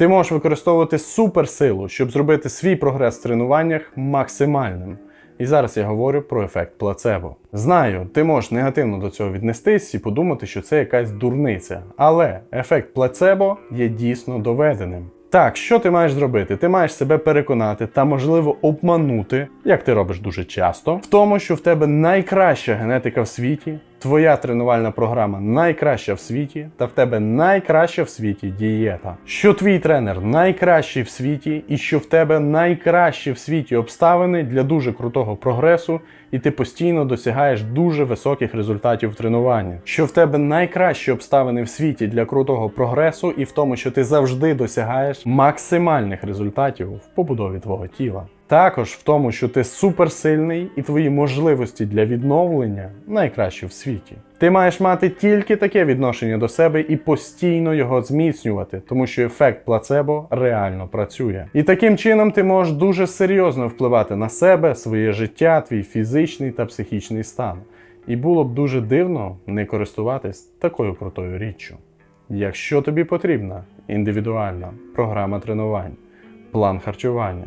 Ти можеш використовувати суперсилу, щоб зробити свій прогрес в тренуваннях максимальним. І зараз я говорю про ефект плацебо. Знаю, ти можеш негативно до цього віднестись і подумати, що це якась дурниця. Але ефект плацебо є дійсно доведеним. Так, що ти маєш зробити? Ти маєш себе переконати та, можливо, обманути, як ти робиш дуже часто, в тому, що в тебе найкраща генетика в світі, твоя тренувальна програма найкраща в світі, та в тебе найкраща в світі дієта. Що твій тренер найкращий в світі, і що в тебе найкращі в світі обставини для дуже крутого прогресу, і ти постійно досягаєш дуже високих результатів в тренуванні. Що в тебе найкращі обставини в світі для крутого прогресу, і в тому, що ти завжди досягаєш максимальних результатів в побудові твого тіла. Також в тому, що ти суперсильний і твої можливості для відновлення найкращі в світі. Ти маєш мати тільки таке відношення до себе і постійно його зміцнювати, тому що ефект плацебо реально працює. І таким чином ти можеш дуже серйозно впливати на себе, своє життя, твій фізичний та психічний стан. І було б дуже дивно не користуватись такою крутою річчю. Якщо тобі потрібна індивідуальна програма тренувань, план харчування,